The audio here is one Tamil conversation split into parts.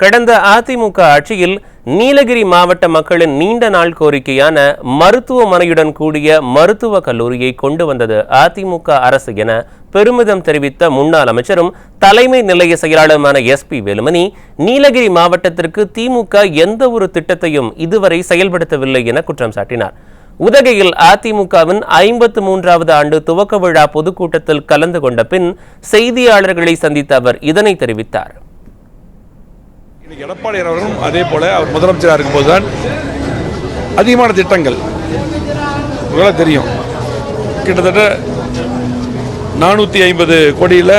கடந்த அதிமுக ஆட்சியில் நீலகிரி மாவட்ட மக்களின் நீண்ட நாள் கோரிக்கையான மருத்துவமனையுடன் கூடிய மருத்துவக் கல்லூரியை கொண்டு வந்தது அதிமுக அரசு என பெருமிதம் தெரிவித்த முன்னாள் அமைச்சரும் தலைமை நிலைய செயலாளருமான எஸ்பி வேலுமணி நீலகிரி மாவட்டத்திற்கு திமுக எந்த ஒரு திட்டத்தையும் இதுவரை செயல்படுத்தவில்லை என குற்றம் சாட்டினார். உதகையில் அதிமுகவின் ஐம்பத்து மூன்றாவது ஆண்டு துவக்க விழா பொதுக்கூட்டத்தில் கலந்து கொண்ட பின் செய்தியாளர்களை சந்தித்த அவர் இதனை தெரிவித்தார். இன்னைக்கு எடப்பாடி அவர்களும் அதே போல அவர் முதலமைச்சராக இருக்கும்போது தான் அதிகமான திட்டங்கள். உங்களுக்கு தெரியும். கிட்டத்தட்ட நானூற்றி ஐம்பது கோடியில்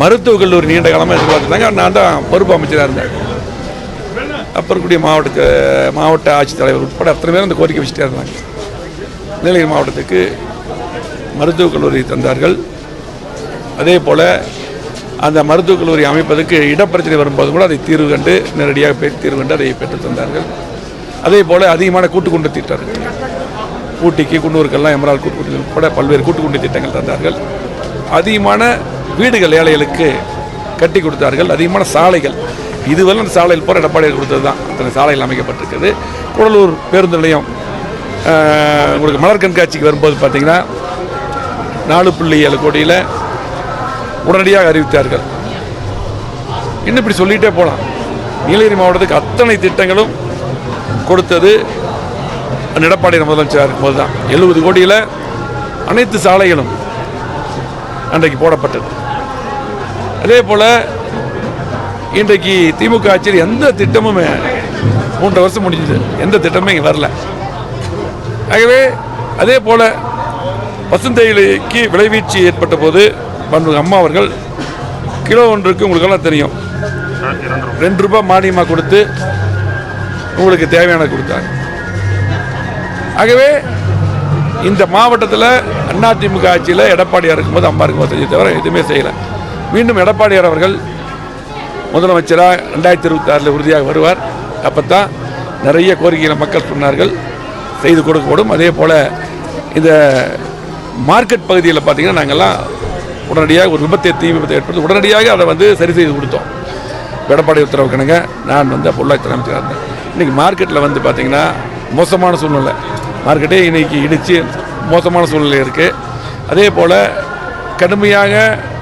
மருத்துவக் கல்லூரி நீண்ட காலமாக எதிர்பார்த்துருந்தாங்க நான் தான் பொறுப்பு அமைச்சராக இருந்தேன். அப்போ இருக்கக்கூடிய மாவட்ட மாவட்ட ஆட்சித்தலைவர் உட்பட அத்தனை பேரும் அந்த கோரிக்கை வச்சுட்டே இருந்தாங்க. நீலகிரி மாவட்டத்துக்கு மருத்துவக் கல்லூரி தந்தார்கள். அதே போல் அந்த மருத்துவக் கல்லூரி அமைப்பதற்கு இடப்பிரச்சனை வரும்போது கூட அதை தீர்வு கண்டு நேரடியாக பேசி தீர்வு கண்டு அதை பெற்றுத் தந்தார்கள். அதே போல் அதிகமான கூட்டுக்குண்டு திட்டங்கள் ஊட்டிக்கு குன்னூருக்கெல்லாம் எமரால் கூட்டுக்குண்டு உட்பட பல்வேறு கூட்டுக்குண்டு திட்டங்கள் தந்தார்கள். அதிகமான வீடுகள் ஏழைகளுக்கு கட்டி கொடுத்தார்கள். அதிகமான சாலைகள். இதுவரை அந்த சாலையில் போகிற எடப்பாடியில் கொடுத்தது தான். அத்தனை சாலைகள் அமைக்கப்பட்டிருக்குது. கூடலூர் பேருந்து நிலையம் உங்களுக்கு மலர் கண்காட்சிக்கு வரும்போது பார்த்திங்கன்னா நாலு புள்ளி ஏழு கோடியில் உடனடியாக அறிவித்தார்கள். இன்னும் இப்படி சொல்லிகிட்டே போகலாம் நீலகிரி மாவட்டத்துக்கு அத்தனை திட்டங்களும் கொடுத்தது எடப்பாடி முதலமைச்சராக இருக்கும்போது தான் எழுபது கோடியில் அனைத்து சாலைகளும் அன்றைக்கு போடப்பட்டது. அதே போல் இன்றைக்கு திமுக ஆட்சியில் எந்த திட்டமுமே மூன்று வருஷம் முடிஞ்சது. எந்த திட்டமும் இங்கே வரல. ஆகவே அதே போல் பசுந்தேயிலைக்கு விளைவீழ்ச்சி ஏற்பட்ட போது பண்பு அம்மா அவர்கள் கிலோ ஒன்றுக்கு உங்களுக்கெல்லாம் தெரியும்? ரெண்டு ரூபாய் மானியமாக கொடுத்து உங்களுக்கு தேவையான கொடுத்தாங்க. ஆகவே இந்த மாவட்டத்தில் அதிமுக ஆட்சியில் எடப்பாடியார் இருக்கும்போது அம்மா இருக்கும்போது செஞ்சு தவிர எதுவுமே செய்யலை. மீண்டும் எடப்பாடியார் அவர்கள் முதலமைச்சராக ரெண்டாயிரத்தி இருபத்தாறில் உறுதியாக வருவார். அப்போ தான் நிறைய கோரிக்கைகளை மக்கள் சொன்னார்கள். செய்து கொடுக்கப்படும். அதே போல் இந்த மார்க்கெட் பகுதியில் பார்த்திங்கன்னா நாங்கள்லாம் உடனடியாக ஒரு விபத்தை தீ விபத்தை ஏற்படுத்தி உடனடியாக அதை வந்து சரி செய்து கொடுத்தோம். எடப்பாடி உத்தரவு கணங்க நான் வந்து பொள்ளாச்சி அமைச்சராக இருந்தேன். இன்றைக்கி மார்க்கெட்டில் வந்து பார்த்திங்கன்னா மோசமான சூழ்நிலை. மார்க்கெட்டே இன்றைக்கி இடித்து மோசமான சூழ்நிலை இருக்குது அதே போல் கடுமையாக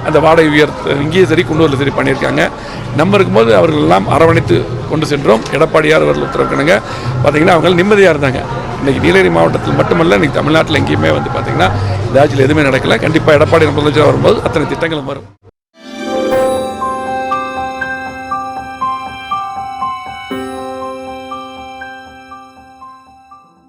அந்த வாடகை உயர்த்த இங்கேயும் சரி குன்னூரில் சரி பண்ணியிருக்காங்க. நம்ம இருக்கும்போது அவர்கள் எல்லாம் அரவணைத்து கொண்டு சென்றோம். எடப்பாடியார் அவர்கள் உத்தரவு கணங்க பார்த்திங்கன்னா அவங்க நிம்மதியாக இருந்தாங்க. இன்றைக்கி நீலகிரி மாவட்டத்தில் மட்டுமல்ல இன்றைக்கி தமிழ்நாட்டில் எங்கேயுமே வந்து பார்த்தீங்கன்னா இந்த ஆட்சியில் எதுவுமே நடக்கல. கண்டிப்பாக எடப்பாடி முதலமைச்சர் வரும்போது அத்தனை திட்டங்களும் வரும்.